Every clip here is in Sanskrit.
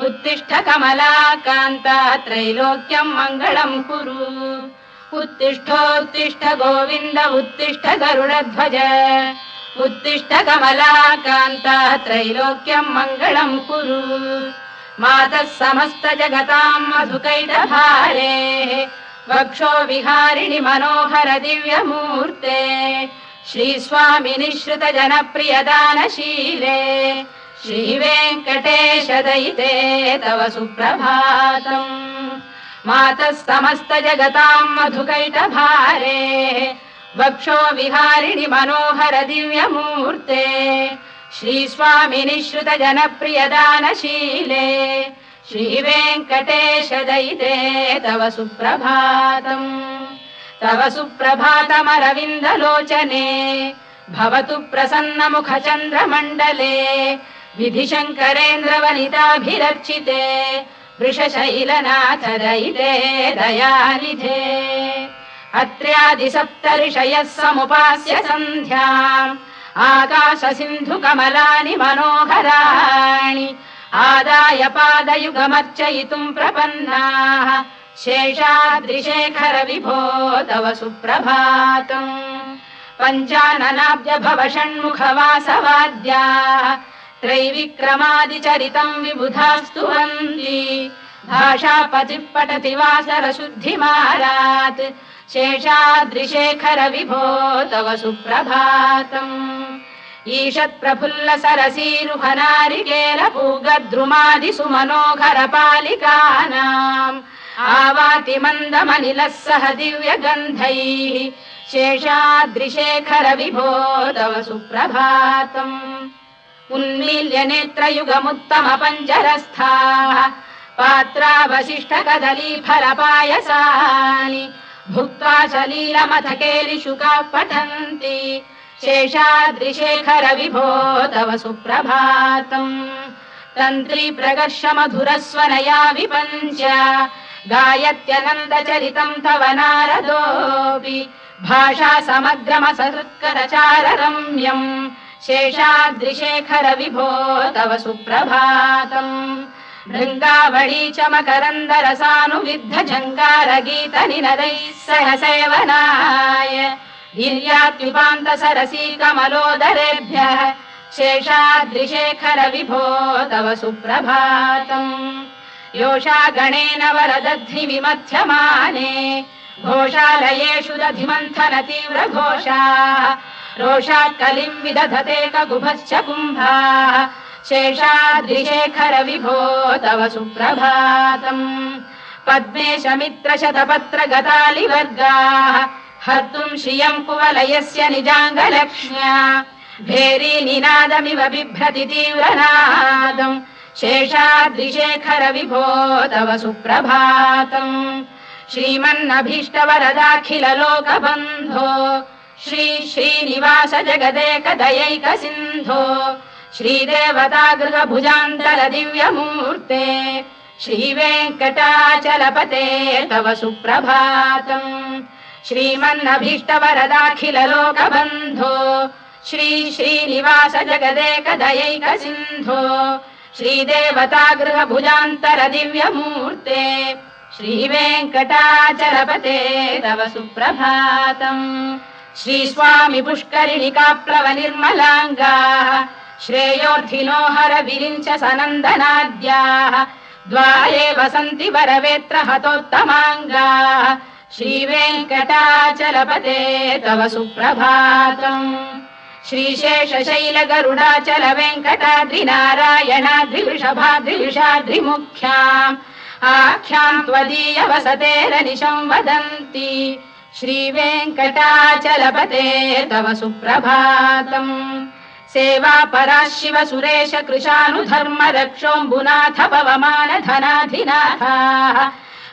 उत्तिष्ठ कमलाकान्ता त्रैलोक्यम् मङ्गलम् कुरु। उत्तिष्ठोत्तिष्ठ गोविन्द उत्तिष्ठ गरुडध्वज उत्तिष्ठ कमलाकान्ता त्रैलोक्यम् मङ्गलम् कुरु। मातः समस्त जगताम् मधुकैटभारेः। वक्षो विहारिणि मनोहर दिव्यमूर्ते। श्रुत जनप्रियदानशीले श्रीवेङ्कटेश दयिते तव सुप्रभातम् मातः समस्त जगताम् मधुकैटभारे वक्षो विहारिणि मनोहर दिव्यमूर्ते श्रीस्वामिनि श्रुत जनप्रियदानशीले श्रीवेङ्कटेश दयिते तव सुप्रभातम् तव सुप्रभातमरविन्दलोचने भवतु प्रसन्नमुख विधिशङ्करेन्द्रवनिताभिरर्चिते वृषशैलनाथ दयिते दयानिधे। अत्र्यादिसप्तऋषयः समुपास्य सन्ध्याम् आकाश सिन्धु कमलानि मनोहराणि आदाय पादयुगमर्चयितुम् प्रपन्नाः शेषाद्रिशेखर विभो तव सुप्रभातम्। पञ्चाननाब्ज भव षण्मुख वासवाद्याः त्रैविक्रमादिचरितम् विबुधास्तु भाषापतिः पठति वासर शुद्धिमारात् शेषाद्रिशेखर विभो तव सुप्रभातम्। ईषत् प्रफुल्ल सुमनोहर पालिकानाम् आवाति मन्दमनिलः सह दिव्यगन्धैः। शेषाद्रिशेखर विभो तव सुप्रभातम् उन्मील्य नेत्रयुगमुत्तम कदली फलपायसानि भुक्त्वा सलीलमथकेलिशुकाः पठन्ति शेषाद्रिशेखर विभो तव सुप्रभातम्। तन्त्री प्रकर्ष मधुरस्वनया विपञ्च गायत्यनन्दचरितम् तव नारदोऽपि भाषा समग्रमसकृत्करचार रम्यम् शेषाद्रिशेखर विभो तव सुप्रभातम्। भृङ्गावळी च गीत सह सेवनाय। गिर्यात्युपान्त सरसी कमलोदरेभ्यः शेषाद्रिशेखर विभो तव सुप्रभातम्। योषा गणेन वरदध्नि विमथ्यमाने घोषालयेषु दधिमन्थन तीव्र रोषात् कलिम् विदधते कगुभश्च कुम्भाः। शेषाद्रिशेखर विभो तव सुप्रभातम्। मित्र शतपत्र गतालिवर्गाः हर्तुम् श्रियम् कुवलयस्य निजाङ्गलक्ष्म्या। भेरी निनादमिव बिभ्रति तीव्रनादम्। शेषाद्रिशेखर विभो तव सुप्रभातम्। श्रीमन्नभीष्टवरदाखिल लोकबन्धो श्री श्रीनिवास जगदेक दयैक सिन्धो श्रीदेवता गृहभुजान्तल दिव्यमूर्ते श्रीवेङ्कटाचलपते तव सुप्रभातम् श्रीमन्नभीष्टवरदाखिल लोकबन्धो श्री श्रीनिवास जगदेक दयैक सिन्धो श्रीदेवता गृहभुजान्तर दिव्यमूर्ते श्रीवेङ्कटाचलपते तव सुप्रभातम् श्रीस्वामि पुष्करिणिका प्लव निर्मलाङ्गाः श्रेयोर्थिनो हर विरिञ्च सनन्दनाद्याः द्वारे वसन्ति वरवेत्र हतोत्तमाङ्गाः श्रीवेङ्कटाचलपते तव सुप्रभातम्। श्रीशेषशैल गरुडाचल वेङ्कटाद्रिनारायणाद्रिवृषभाद्रिविषाद्रिमुख्याम् आख्याम् त्वदीय वदन्ति श्रीवेङ्कटाचलपते तव सुप्रभातम्। सेवा परा शिव सुरेश कृशानुधर्म रक्षोऽम्बुनाथ पवमान धनाधिनाथाः।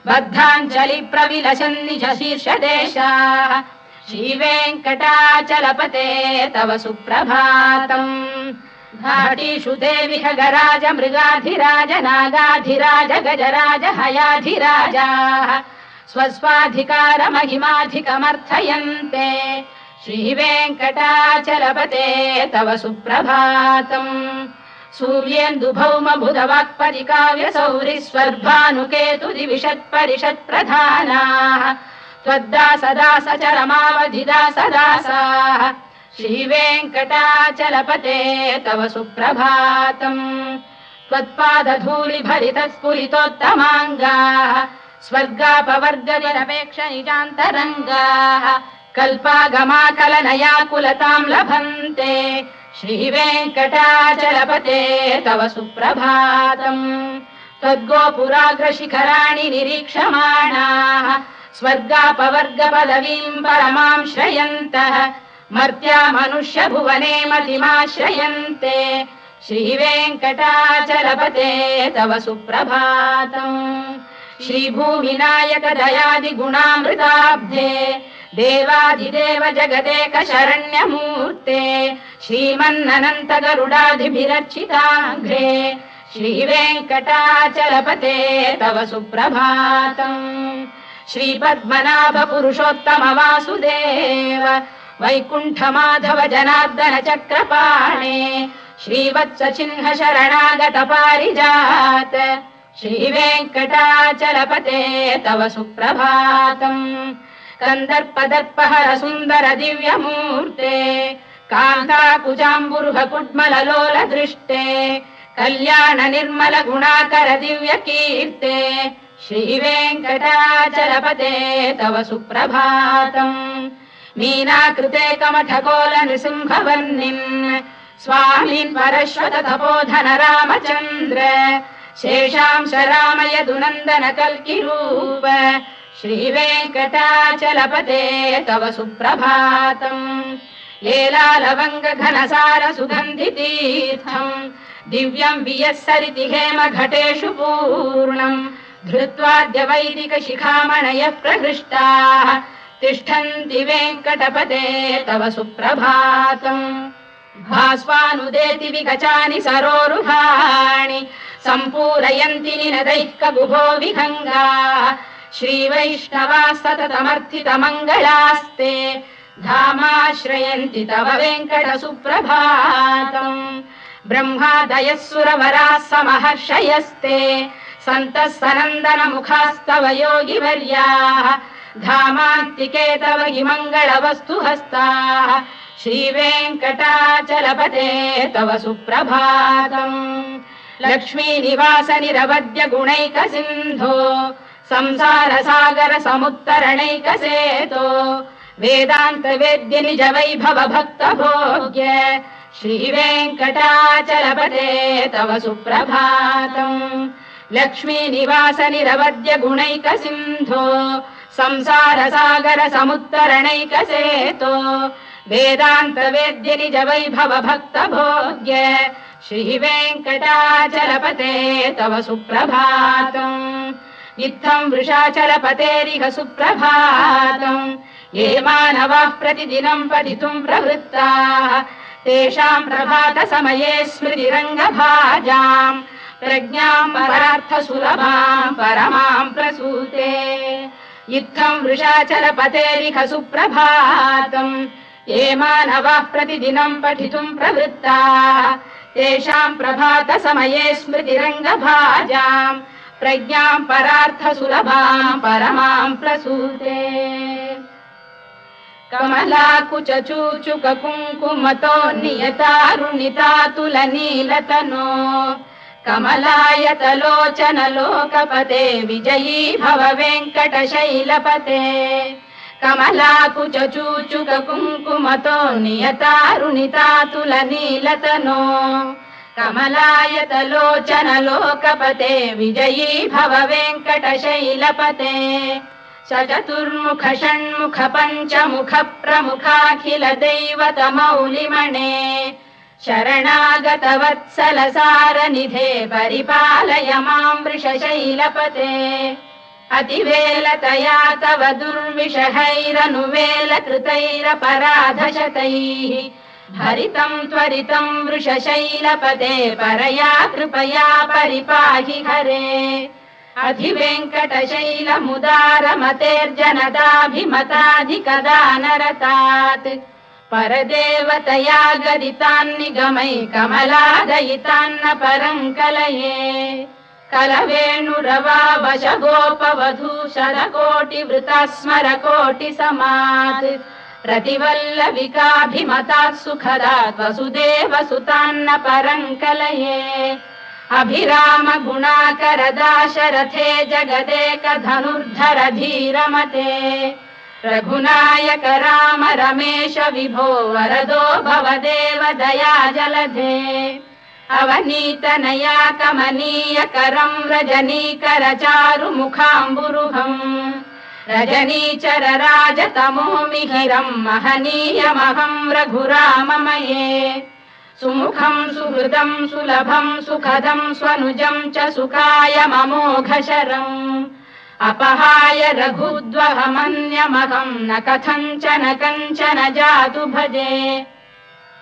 बद्धाञ्जलि प्रविलसन् निज शीर्षदेशाः। श्रीवेङ्कटाचलपते तव सुप्रभातम्। घाटीषु देवि गराज मृगाधिराज नागाधिराज गजराज हयाधिराजाः स्वस्वाधिकार महिमाधिकमर्थयन्ते श्रीवेङ्कटाचलपते तव सुप्रभातम्। सूर्येन्दुभौम बुधवाक्परि काव्य सौरि स्वर्भानुकेतुरिविशत्परिषत् प्रधानाः त्वद्दास दास चरमावधि दास दासाः श्रीवेङ्कटाचलपते तव सुप्रभातम्। त्वत्पादधूलि स्फुरितोत्तमाङ्गाः स्वर्गापवर्गनिरपेक्ष निजान्तरङ्गाः कल्पागमाकलनया कुलताम् लभन्ते श्रीवेङ्कटाचलपते तव सुप्रभातम् त्वद्गोपुराग्रशिखराणि निरीक्षमाणाः स्वर्गापवर्गपदवीम् परमाम् श्रयन्तः मर्त्या मनुष्य भुवने मतिमाश्रयन्ते श्रीवेङ्कटाचलपते तव सुप्रभातम् श्रीभूमिनायक दयादिगुणामृताब्धे देवादिदेव जगदेक श्रीमन्ननन्त गरुडादिभिरर्चिताघ्रे श्रीवेङ्कटाचलपते तव सुप्रभातम् श्रीपद्मनाभ पुरुषोत्तम वासुदेव वैकुण्ठ जनार्दन चक्रपाणे श्रीवत्स चिह्न शरणागत पारिजात श्रीवेङ्कटाचलपते तव सुप्रभातम्। कन्दर्पदर्पहर सुन्दर दिव्यमूर्ते कान्ताकुजाम्बुरुह कुड्मललोल दृष्टे कल्याण निर्मल गुणाकर दिव्य कीर्ते श्रीवेङ्कटाचलपते तव सुप्रभातम्। मीनाकृते कमठकोल नृसिंहवर्णिन् स्वामीन् परश्वत तपोधन रामचन्द्र शेषांश रामय दुनन्दन कल्किरूप श्रीवेङ्कटाचलपते तव सुप्रभातम्। लेलालवङ्ग घनसार सुगन्धि तीर्थम् दिव्यम् वियस्सरिति हेम घटेषु पूर्णम्। धृत्वाद्य वैदिक शिखामणयः प्रहृष्टाः। तिष्ठन्ति वेङ्कटपते तव सुप्रभातम्। भास्वानुदेति विगचानि सरोरुहाणि सम्पूरयन्ति निनदैः कबुभो विहङ्गाः श्रीवैष्णवा सततमर्थितमङ्गलास्ते धामाश्रयन्ति तव वेङ्कट सुप्रभातम् ब्रह्मादयः सुरवराः समहर्षयस्ते सन्तः सनन्दन मुखास्तव योगिवर्याः धामान्तिके तव हि मङ्गलवस्तु हस्ताः श्रीवेङ्कटाचलपते तव सुप्रभातम् लक्ष्मी निवास निरवद्य गुणैक सिंधो संसार सागर समेक सेदो वेदात वेद्य जवैभव भक्त भोग्य श्री वेदान्तवेद्यनिजवैभवभक्तभोग्य, श्रीवेङ्कटाचलपते तव सुप्रभातम् जैभव भक्त भोग्य श्रीवेङ्कटाचलपते तव सुप्रभातम्। इत्थम् वृषाचलपतेरिह सुप्रभातम्। ये मानवाः प्रतिदिनम् पठितुम् प्रवृत्ताः। तेषाम् प्रभात समये स्मृतिरङ्गभाजाम्। प्रज्ञाम् परार्थ सुलभाम् परमाम् प्रसूते। इत्थम् वृषाचलपतेरिह सुप्रभातम्। ये मानवाः प्रतिदिनम् पठितुम् प्रवृत्ताः तेषाम् प्रभात समये स्मृतिरङ्गभाजाम् प्रज्ञाम् परार्थ सुलभाम् परमाम् प्रसूते। कमलाकुच चूचुक कुङ्कुमतो नियतारुणितातुल नीलतनो कमलायतलोचन लोकपते विजयी भव वेङ्कटशैलपते कमलाकुच चूचुक कुङ्कुमतो नियतारुणितातुल नीलतनो कमलायतलोचन लोकपते विजयी भव वेङ्कटशैलपते चतुर्मुख षण्मुख पञ्चमुख प्रमुखाखिल दैवतमौलिमणे शरणागतवत्सलसारनिधे परिपालय माम् वृषशैलपते अतिवेलतया तव दुर्विषहैरनुवेलकृतैरपराधशतैः हरितम् त्वरितम् वृषशैलपते परया कृपया परिपाहि हरे। अधिवेङ्कटशैलमुदारमतेर्जनदाभिमताधिकदानरतात् परदेवतया गदितान्निगमै कमलादयितान्न परम् कलये कलवेणुरवावशगोपवधू शरकोटिवृता स्मरकोटिसमात् प्रतिवल्लविकाभिमतात् सुखदात् वसुदेव सुतान्न परम् कलये अभिराम गुणाकरदाशरथे जगदेकधनुर्धर धीरमते रघुनायक राम रमेश विभो वरदो भवदेव दया जलधे अवनीतनया कमनीय करम् रजनीकर चारुमुखाम्बुरुहम् रजनीचर राजतमो मिहिरम् महनीयमहम् रघुराममये। सुमुखम् सुहृदम् सुलभम् सुखदम् स्वनुजम् च सुखाय ममोघशरम्। अपहाय रघुद्वहमन्यमहम् न कथञ्चन कञ्चन जातु भजे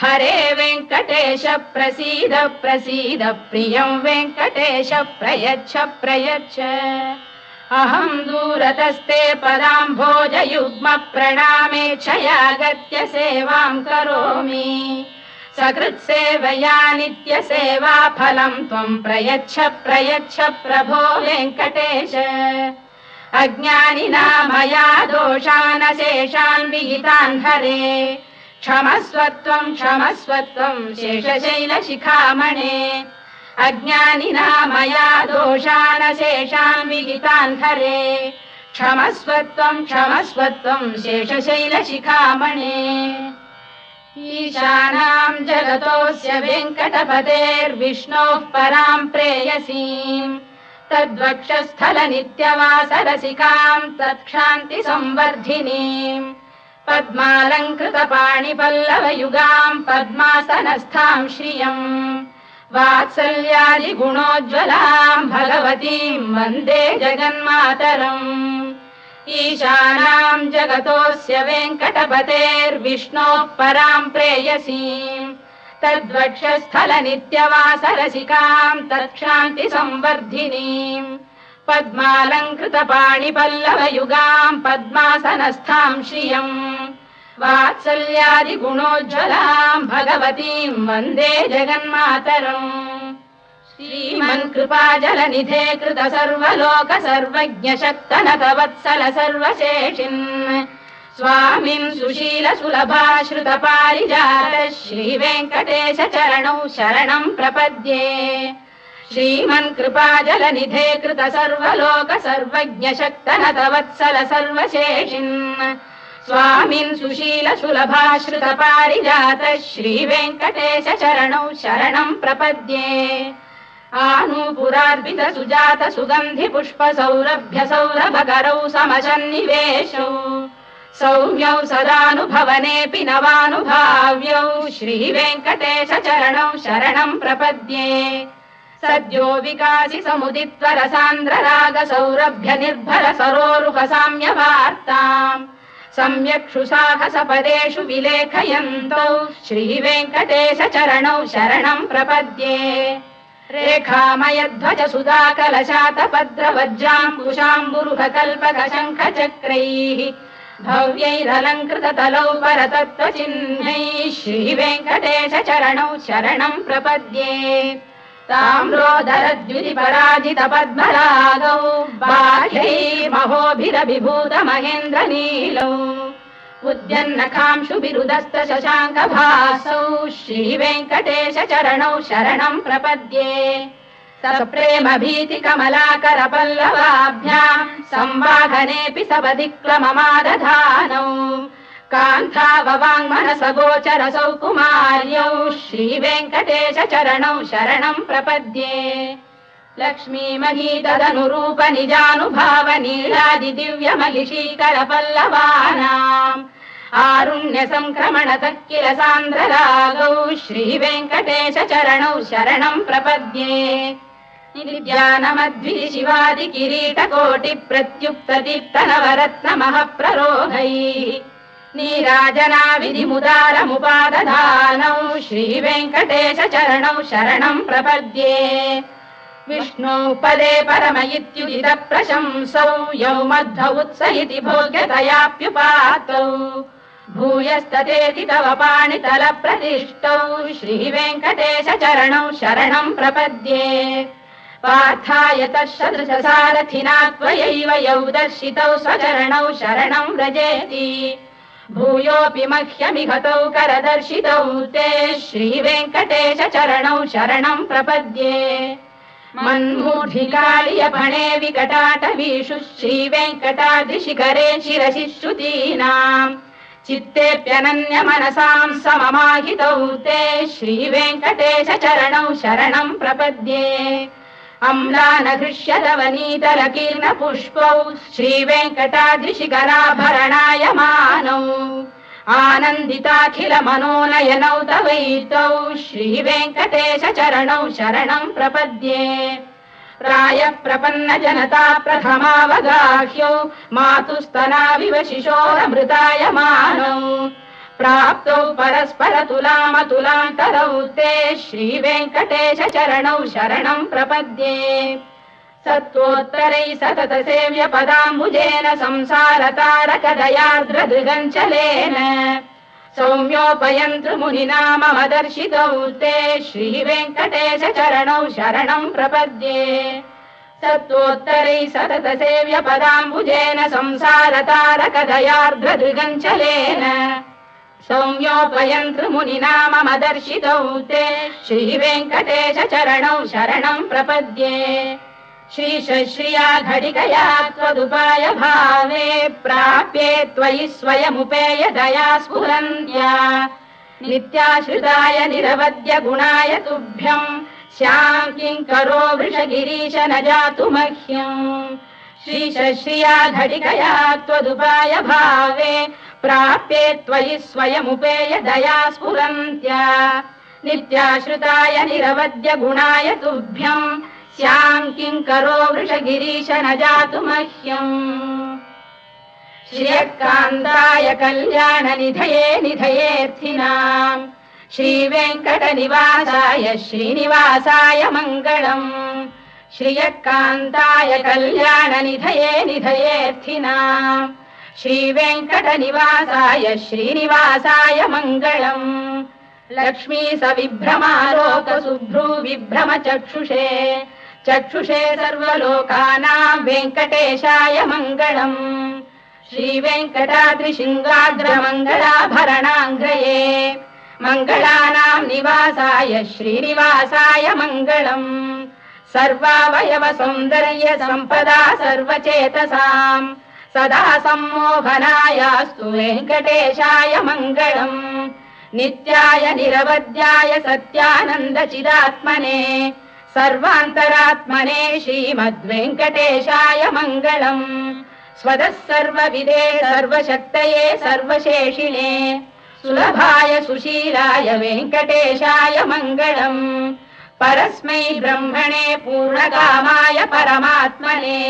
हरे वेङ्कटेश प्रसीद प्रसीद प्रियम् वेङ्कटेश प्रयच्छ प्रयच्छ। अहम् दूरतस्ते पदाम्भोजयुग्म प्रणामे क्षयागत्य सेवाम् करोमि। सकृत्सेवया नित्यसेवा फलम् त्वम् प्रयच्छ प्रयच्छ प्रभो वेङ्कटेश। अज्ञानिना मया दोषानशेषान् विहितान् हरे क्षमस्वत्वम् क्षमस्वत्वम् शेषशैलशिखामणे। अज्ञानिना मया दोषानशेषान् विहितान् हरे। क्षमस्वत्वम् क्षमस्वत्वम् शेषशैलशिखामणे। ईशानाम् जगतोऽस्य वेङ्कटपतेर्विष्णोः पराम् प्रेयसीम्। तद्वक्षस्थल नित्यवासरसिकाम् तत्क्षान्ति संवर्धिनीम् पद्मालङ्कृत पाणिपल्लवयुगाम् पद्मासनस्थाम् श्रियम् वात्सल्यादिगुणोज्ज्वलाम् भगवतीम् वन्दे जगन्मातरम् ईशानाम् जगतोऽस्य वेङ्कटपतेर्विष्णोः पराम् प्रेयसीम् तद्वक्षस्थल नित्यवासरसिकाम् तत्क्षान्ति संवर्धिनीम् पद्मालङ्कृत पाणिपल्लवयुगाम् पद्मासनस्थाम् श्रियम् वात्सल्यादिगुणोज्ज्वलाम् भगवतीम् वन्दे जगन्मातरम् श्रीमन्कृपा जलनिधे कृत सर्वलोक सर्वज्ञ वत्सल सर्वशेषिन् स्वामिन् सुशील सुलभाश्रुत पारिजात श्रीवेङ्कटेश चरणौ शरणम् प्रपद्ये श्रीमन्कृपा जलनिधे कृत सर्वलोक सर्वज्ञ शक्तनत वत्सल सर्वशेषिन्। स्वामिन् सुशील सुलभाश्रुत पारिजात श्रीवेङ्कटेश चरणौ शरणम् प्रपद्ये। आनूपुरार्पित सुजात सुगन्धि पुष्प सौरभ्य सौरभकरौ समसन्निवेशौ सौम्यौ सदानुभवनेऽपि नवानुभाव्यौ श्रीवेङ्कटेश चरणौ शरणम् प्रपद्ये सद्यो विकासि समुदित्वर सान्द्र राग सौरभ्य निर्भर सम्यक्षु साहस पदेषु विलेखयन्तौ श्रीवेङ्कटेश चरणौ शरणम् प्रपद्ये। रेखामयध्वज सुधा कलशात पद्र वज्राङ्कुशाम्बुरुह कल्पक शङ्ख चक्रैः भव्यैरलङ्कृत तलौ परतत्त्वचिह्नैः श्रीवेङ्कटेश चरणौ शरणम् प्रपद्ये ताम्रोदरद्युति पराजित पद्मरागौ बाह्यैर्महोभिरभिभूत महेन्द्र नीलौ उद्यन्नखांशु बिरुदस्त शशाङ्क भासौ श्रीवेङ्कटेश शरणम् प्रपद्ये प्रेम भीति कमलाकर पल्लवाभ्याम् संवाहनेऽपि सबदिक्लममादधानौ कान्थाववाङ्मनस गोचर सौकुमार्यौ श्रीवेङ्कटेश चरणौ शरणम् प्रपद्ये। लक्ष्मी मही तदनुरूप निजानुभाव नीलादि दिव्य महिषीकर पल्लवानाम् आरुण्य संक्रमणतः किल सान्द्ररागौ श्रीवेङ्कटेश चरणौ शरणम् प्रपद्ये। निर्ज्ञानमद्भि शिवादि किरीटकोटि प्रत्युक्त नीराजना विधिमुदारमुपादधानौ श्रीवेङ्कटेश चरणौ शरणम् प्रपद्ये। विष्णौ पदे परम इत्युदित प्रशंसौ यौ मध्व इति भोग्यतयाप्युपातौ। भूयस्ततेति तव पाणितल प्रतिष्ठौ श्रीवेङ्कटेश चरणौ शरणम् प्रपद्ये। पार्थाय तत्सदृश त्वयैव यौ दर्शितौ स्वचरणौ शरणम् व्रजेति भूयोऽपि मह्यमिहतौ करदर्शितौ ते श्रीवेङ्कटेश चरणौ शरणम् प्रपद्ये। मन्मूढिकालियपणे विकटाटवीषु श्रीवेङ्कटाद्रिशिखरे शिरसि श्रुतीनाम् चित्तेऽप्यनन्य मनसाम् सममाहितौ ते श्रीवेङ्कटेश चरणौ शरणम् प्रपद्ये पुष्पौ श्रीवेङ्कटाद्रिशिखराभरणाय मानौ। आनन्दिताखिल मनोनयनौ तवैतौ श्रीवेङ्कटेश चरणौ शरणम् प्रपद्ये। प्रायः प्रपन्न जनता प्रथमावगाह्यौ मातुस्तनाविव शिशोरमृताय मानौ प्राप्तौ परस्पर तुलामतुलान्तरौ ते श्रीवेङ्कटेश चरणौ शरणम् प्रपद्ये सत्त्वोत्तरै सतत सेव्य पदाम्बुजेन संसार तारकदयार्द्रदृगञ्चलेन सौम्योपयन्तृ मुनिना मम दर्शितौ ते श्रीवेङ्कटेश चरणौ शरणम् प्रपद्ये सत्त्वोत्तरै सतत सेव्य पदाम्बुजेन संसार तारकदयार्द्रदृगञ्चलेन सौम्योपयन्तृ मुनिना मम दर्शितौ ते श्रीवेङ्कटेश चरणौ शरणम् प्रपद्ये। श्रीश्रिया घटिकया त्वदुपाय भावे प्राप्ये त्वयि स्वयमुपेय दया स्फुरन्त्या। नित्याश्रिताय निरवद्य गुणाय तुभ्यम् स्याम् किङ्करो वृषगिरीश न जातु मह्यम् श्रीश्रिया घटिकया त्वदुपाय भावे प्राप्ये त्वयि स्वयमुपेय दया स्फुरन्त्या। नित्याश्रिताय निरवद्य गुणाय तुभ्यम्। स्याम् किङ्करो वृषगिरीश न जातु मह्यम्। श्रियकान्ताय कल्याणनिधये निधयेऽर्थिनाम् श्रीवेङ्कटनिवासाय श्रीनिवासाय मङ्गलम्। श्रियकान्ताय कल्याणनिधये निधयेऽर्थिनाम् श्रीवेङ्कटनिवासाय श्रीनिवासाय मङ्गलम् लक्ष्मी स विभ्रमालोक सुभ्रू विभ्रम चक्षुषे चक्षुषे सर्वलोकानाम् वेङ्कटेशाय मङ्गलम्। श्रीवेङ्कटाद्रिशृङ्गाग्रमङ्गलाभरणाङ्ग्रये मङ्गलानाम् निवासाय श्रीनिवासाय मङ्गलम्। सर्वावयव सौन्दर्य सम्पदा सर्वचेतसाम् सदा सम्मोहनायास्तु वेङ्कटेशाय मङ्गलम्। नित्याय निरवध्याय सत्यानन्दचिदात्मने सर्वान्तरात्मने श्रीमद्वेङ्कटेशाय मङ्गलम्। स्वदः सर्वविदे सर्वशक्तये सर्वशेषिणे सुलभाय सुशीलाय वेङ्कटेशाय मङ्गलम्। परस्मै ब्रह्मणे पूर्णकामाय परमात्मने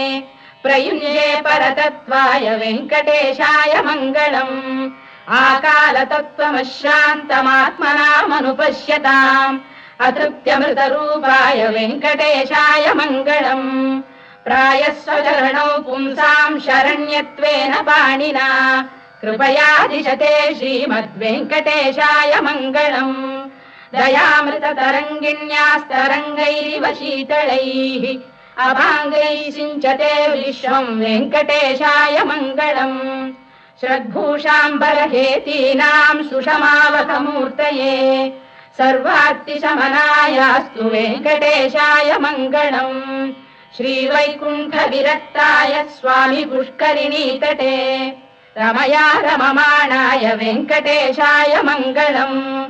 प्रयुञ्जे परतत्त्वाय वेङ्कटेशाय मङ्गलम्। आकालतत्त्वमशान्तमात्मनामनुपश्यताम् अतृप्त्यमृतरूपाय वेङ्कटेशाय मङ्गलम्। प्रायः स्वचरणौ पुंसाम् शरण्यत्वेन पाणिना। कृपया दिशते श्रीमद्वेङ्कटेशाय मङ्गलम्। दयामृततरङ्गिण्यास्तरङ्गैरिव शीतलैः अभाङ्गैः सिञ्चते विश्वम् वेङ्कटेशाय मङ्गलम्। श्रद्भूषाम्बरहेतीनाम् सुषमावकमूर्तये सर्वार्तिशमनायास्तु वेङ्कटेशाय मङ्गलम्। श्रीवैकुण्ठविरक्ताय स्वामि पुष्करिणीतटे रमया रममाणाय वेङ्कटेशाय मङ्गलम्।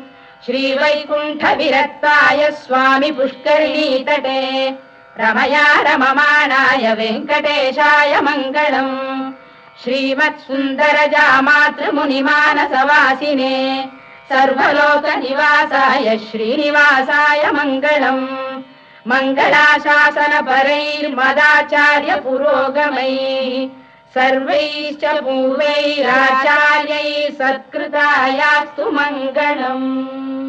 श्रीवैकुण्ठविरक्ताय स्वामि पुष्करिणीतटे रमया रममाणाय वेङ्कटेशाय मङ्गलम्। श्रीमत्सुन्दरजा मातृमुनिमानसवासिने सर्वलोकनिवासाय श्रीनिवासाय मङ्गलम्। मङ्गलाशासनपरैर्मदाचार्य पुरोगमैः सर्वैश्च पूर्वैराचार्यैः सत्कृतायास्तु मङ्गलम्